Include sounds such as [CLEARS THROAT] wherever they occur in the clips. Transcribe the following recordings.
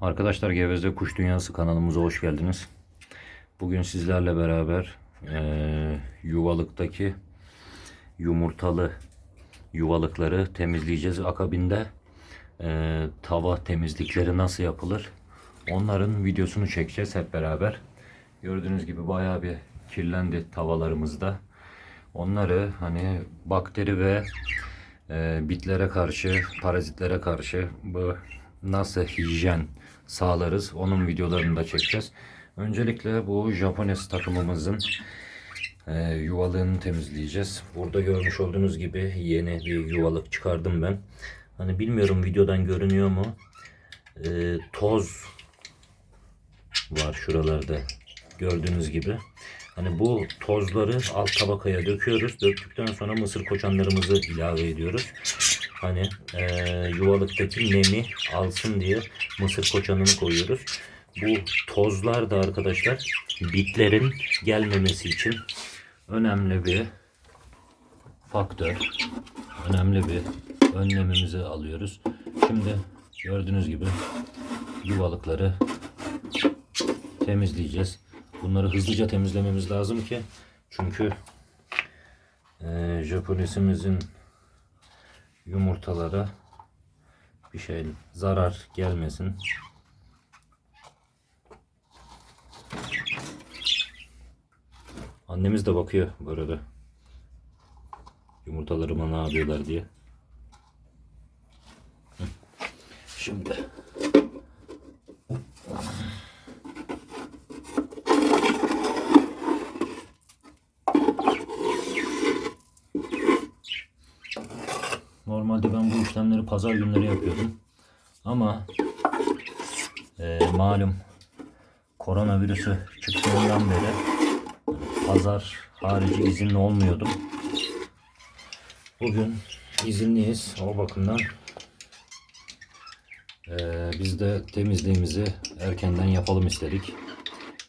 Arkadaşlar Geveze Kuş Dünyası kanalımıza hoş geldiniz. Bugün sizlerle beraber eee, yuvalıktaki yumurtalı yuvalıkları temizleyeceğiz. Akabinde eee, tava temizlikleri nasıl yapılır? Onların videosunu çekeceğiz hep beraber. Gördüğünüz gibi bayağı bir kirlendi tavalarımızda. Onları hani bakteri ve e, bitlere karşı, parazitlere karşı bu nasıl hijyen sağlarız onun videolarını da çekeceğiz. Öncelikle bu Japones takımımızın e, yuvalığını temizleyeceğiz. Burada görmüş olduğunuz gibi yeni bir yuvalık çıkardım ben. Hani bilmiyorum videodan görünüyor mu? E, toz var şuralarda gördüğünüz gibi. Hani bu tozları alt tabakaya döküyoruz. Döktükten sonra mısır koçanlarımızı ilave ediyoruz. Hani eee, yuvalıktaki nemi alsın diye mısır koçanını koyuyoruz. Bu tozlar da arkadaşlar bitlerin gelmemesi için önemli bir faktör. Önemli bir önlemimizi alıyoruz. Şimdi gördüğünüz gibi yuvalıkları temizleyeceğiz. Bunları hızlıca temizlememiz lazım ki çünkü eee Japonesimizin yumurtalara bir şey zarar gelmesin. Annemiz de bakıyor bu arada. Yumurtalarıma ne yapıyorlar diye. Şimdi Normalde ben bu işlemleri pazar günleri yapıyordum. Ama e, malum koronavirüsü çıktığından beri pazar harici izinli olmuyordum. Bugün izinliyiz. O bakımdan e, biz de temizliğimizi erkenden yapalım istedik.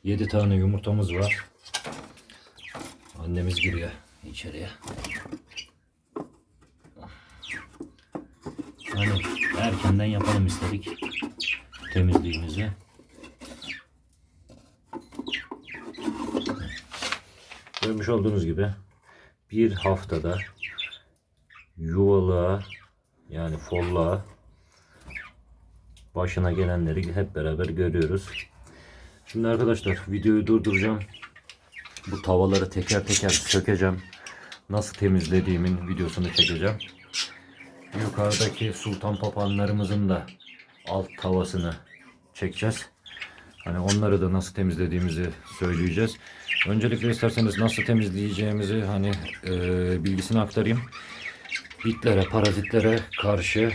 7 tane yumurtamız var. Annemiz giriyor içeriye. Hani erkenden yapalım istedik temizliğimizi. Görmüş olduğunuz gibi bir haftada yuvalığa yani folluğa başına gelenleri hep beraber görüyoruz. Şimdi arkadaşlar videoyu durduracağım. Bu tavaları teker teker sökeceğim. Nasıl temizlediğimin videosunu çekeceğim. Yukarıdaki sultan papağanlarımızın da alt tavasını çekeceğiz. Hani onları da nasıl temizlediğimizi söyleyeceğiz. Öncelikle isterseniz nasıl temizleyeceğimizi hani e, bilgisini aktarayım. Bitlere, parazitlere karşı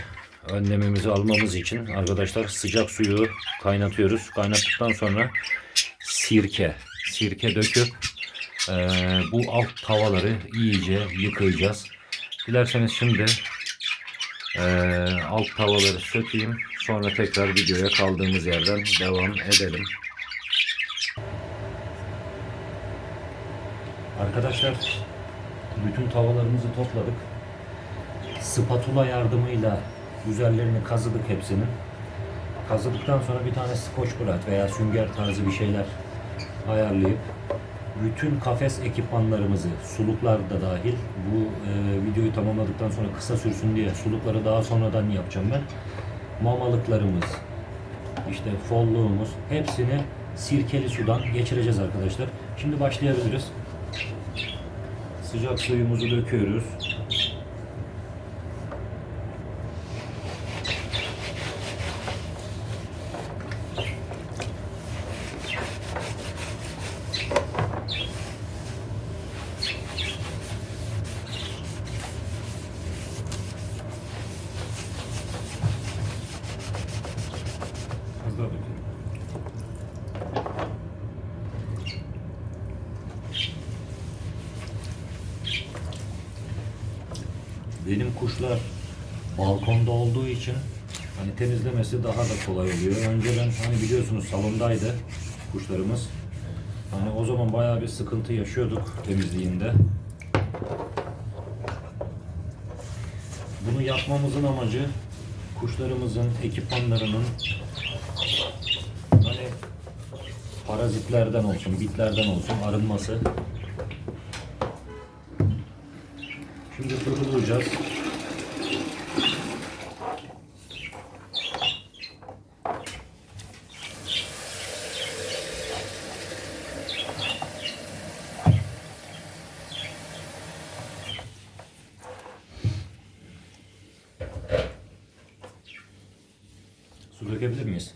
önlemimizi almamız için arkadaşlar sıcak suyu kaynatıyoruz. Kaynattıktan sonra sirke, sirke döküp e, bu alt tavaları iyice yıkayacağız. Dilerseniz şimdi ee, alt tavaları sökeyim. Sonra tekrar videoya kaldığımız yerden devam edelim. Arkadaşlar bütün tavalarımızı topladık. Spatula yardımıyla üzerlerini kazıdık hepsinin. Kazıdıktan sonra bir tane skoç bırak veya sünger tarzı bir şeyler ayarlayıp bütün kafes ekipmanlarımızı, suluklar da dahil bu e, videoyu tamamladıktan sonra kısa sürsün diye sulukları daha sonradan yapacağım ben. Mamalıklarımız, işte folluğumuz hepsini sirkeli sudan geçireceğiz arkadaşlar. Şimdi başlayabiliriz. Sıcak suyumuzu döküyoruz. Kuşlar balkonda olduğu için hani temizlemesi daha da kolay oluyor. Önceden hani biliyorsunuz salondaydı kuşlarımız. Hani o zaman bayağı bir sıkıntı yaşıyorduk temizliğinde. Bunu yapmamızın amacı kuşlarımızın ekipmanlarının Hani parazitlerden olsun, bitlerden olsun arınması. Şimdi durulacağız. Su dökebilir miyiz?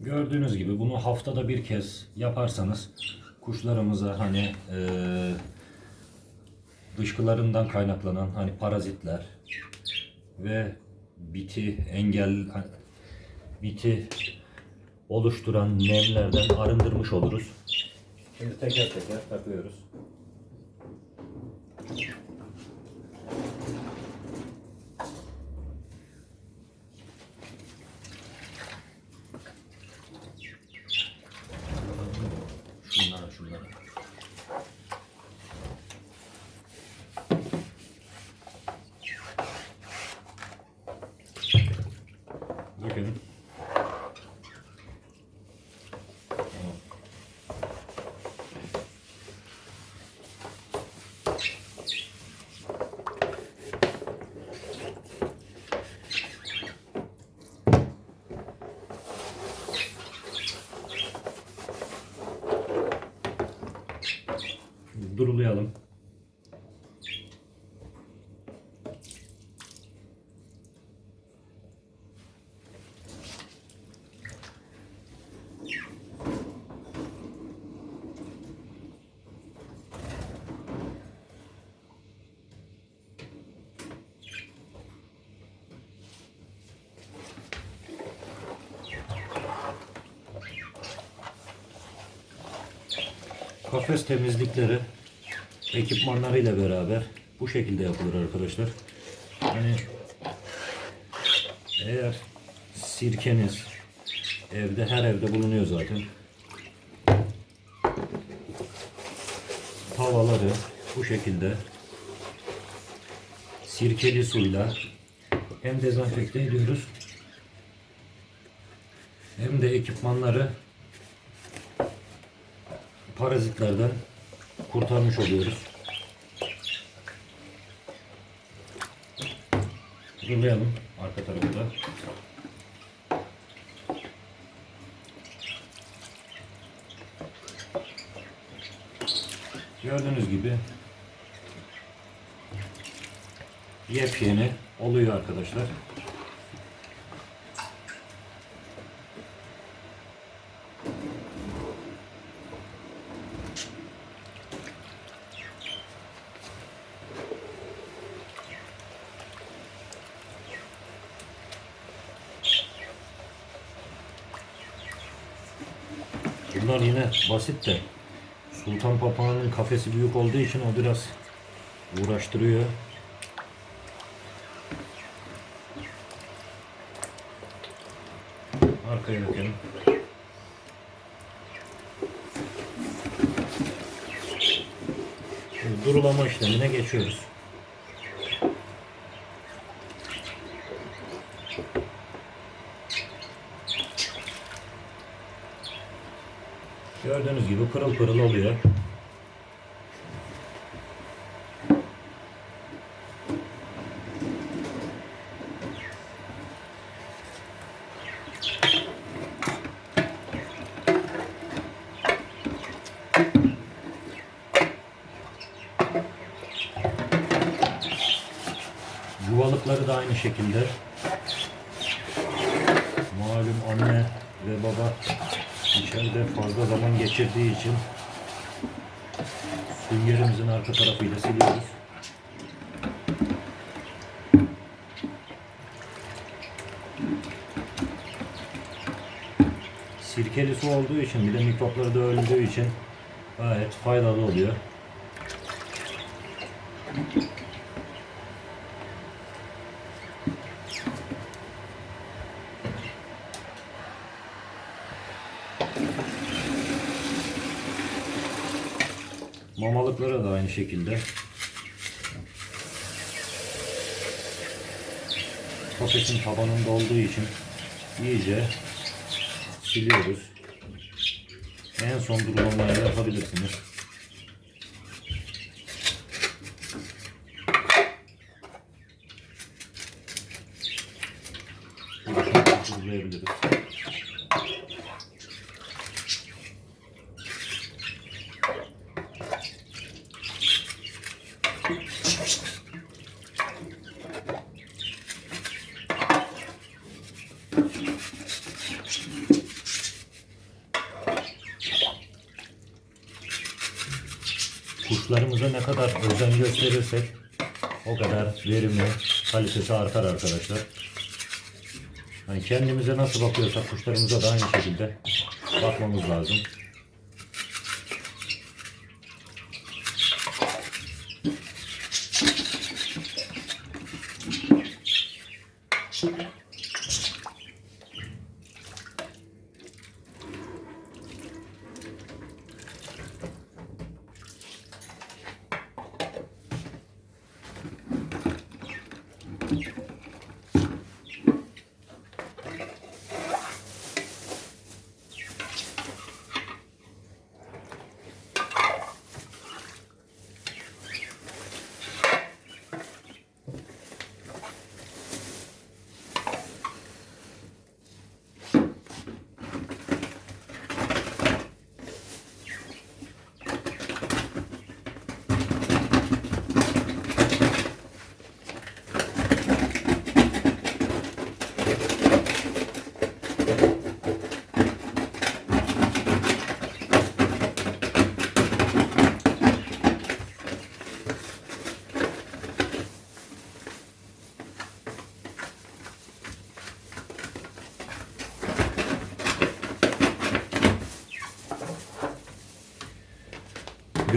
Gördüğünüz gibi bunu haftada bir kez yaparsanız kuşlarımıza hani eee dışkılarından kaynaklanan hani parazitler ve biti engel biti oluşturan nemlerden arındırmış oluruz. Şimdi teker teker takıyoruz. Şunlara şunlara. Dökelim. Tamam. Durulayalım. Kafes temizlikleri ekipmanlarıyla beraber bu şekilde yapılır arkadaşlar. Yani eğer sirkeniz evde her evde bulunuyor zaten. Tavaları bu şekilde sirkeli suyla hem dezenfekte ediyoruz hem de ekipmanları parazitlerden kurtarmış oluyoruz. Durulayalım arka tarafı da. Gördüğünüz gibi yepyeni oluyor arkadaşlar. Bunlar yine basit de Sultan Papağan'ın kafesi büyük olduğu için o biraz uğraştırıyor. Arkaya dökelim. Durulama işlemine geçiyoruz. Gördüğünüz gibi pırıl pırıl oluyor. Yuvalıkları da aynı şekilde. Malum anne ve baba içeride fazla zaman geçirdiği için süngerimizin arka tarafıyla siliyoruz. Sirkeli su olduğu için bir de mikropları da öldüğü için gayet faydalı oluyor. Mamalıklara da aynı şekilde. Kafesin tabanında olduğu için iyice siliyoruz. En son durulamayı yapabilirsiniz. Durulayabiliriz. Kuşlarımıza ne kadar özen gösterirsek o kadar verimi, kalitesi artar arkadaşlar. Hani kendimize nasıl bakıyorsak kuşlarımıza da aynı şekilde bakmamız lazım.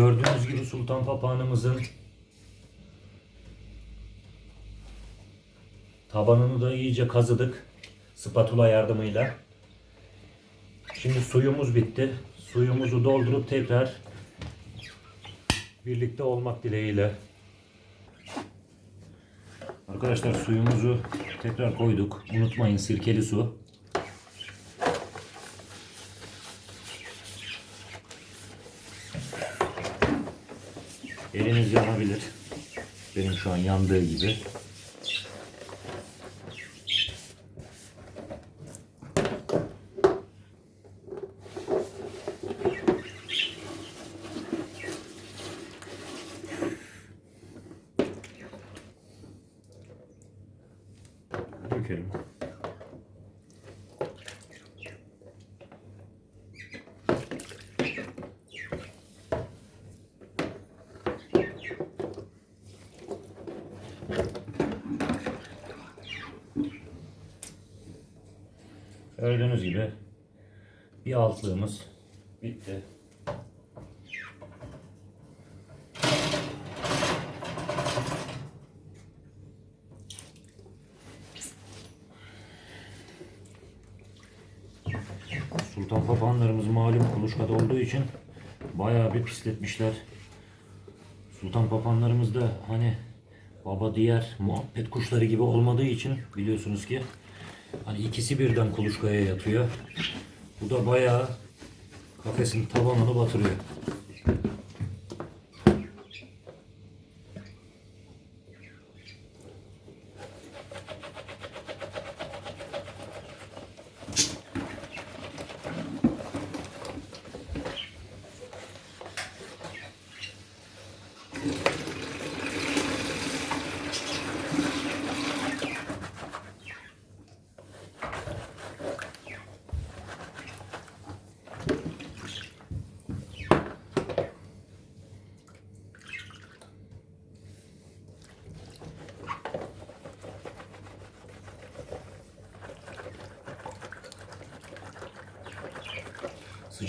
Gördüğünüz gibi sultan papağanımızın tabanını da iyice kazıdık spatula yardımıyla. Şimdi suyumuz bitti. Suyumuzu doldurup tekrar birlikte olmak dileğiyle. Arkadaşlar suyumuzu tekrar koyduk. Unutmayın sirkeli su. Eliniz yanabilir. Benim şu an yandığı gibi. Dökelim. Gördüğünüz gibi bir altlığımız bitti. Sultan papağanlarımız malum kuluçkada olduğu için bayağı bir pisletmişler. Sultan papağanlarımız da hani baba diğer muhabbet kuşları gibi olmadığı için biliyorsunuz ki hani ikisi birden kuluçkaya yatıyor. Bu da bayağı kafesin tabanını batırıyor.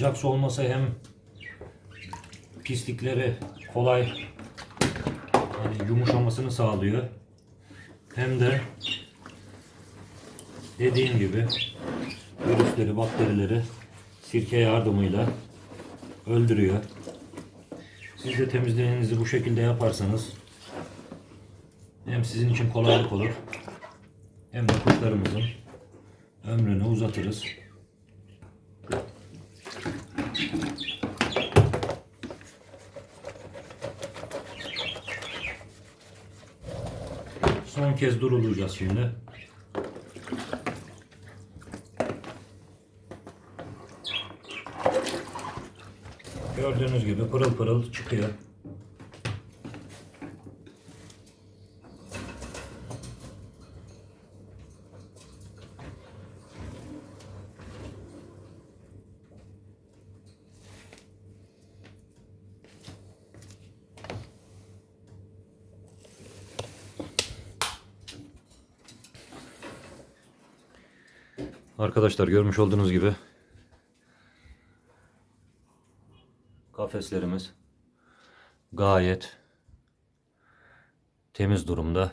Sıcak su olmasa hem pislikleri kolay hani yumuşamasını sağlıyor. Hem de dediğim gibi virüsleri, bakterileri sirke yardımıyla öldürüyor. Siz de temizliğinizi bu şekilde yaparsanız hem sizin için kolaylık olur hem de kuşlarımızın ömrünü uzatırız. Son kez durulacağız şimdi. Gördüğünüz gibi pırıl pırıl çıkıyor. Arkadaşlar görmüş olduğunuz gibi kafeslerimiz gayet temiz durumda.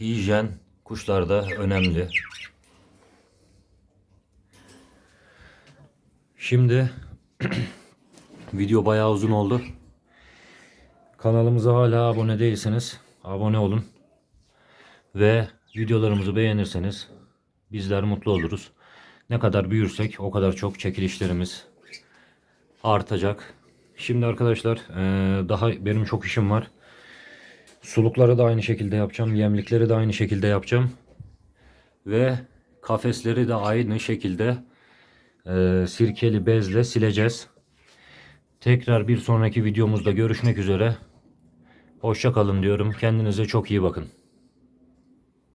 Hijyen kuşlarda önemli. Şimdi [CLEARS THROAT] video bayağı uzun oldu. Kanalımıza hala abone değilseniz abone olun. Ve videolarımızı beğenirseniz bizler mutlu oluruz. Ne kadar büyürsek o kadar çok çekilişlerimiz artacak. Şimdi arkadaşlar eee, daha benim çok işim var. Sulukları da aynı şekilde yapacağım. Yemlikleri de aynı şekilde yapacağım. Ve kafesleri de aynı şekilde eee, sirkeli bezle sileceğiz. Tekrar bir sonraki videomuzda görüşmek üzere. Hoşça kalın diyorum. Kendinize çok iyi bakın.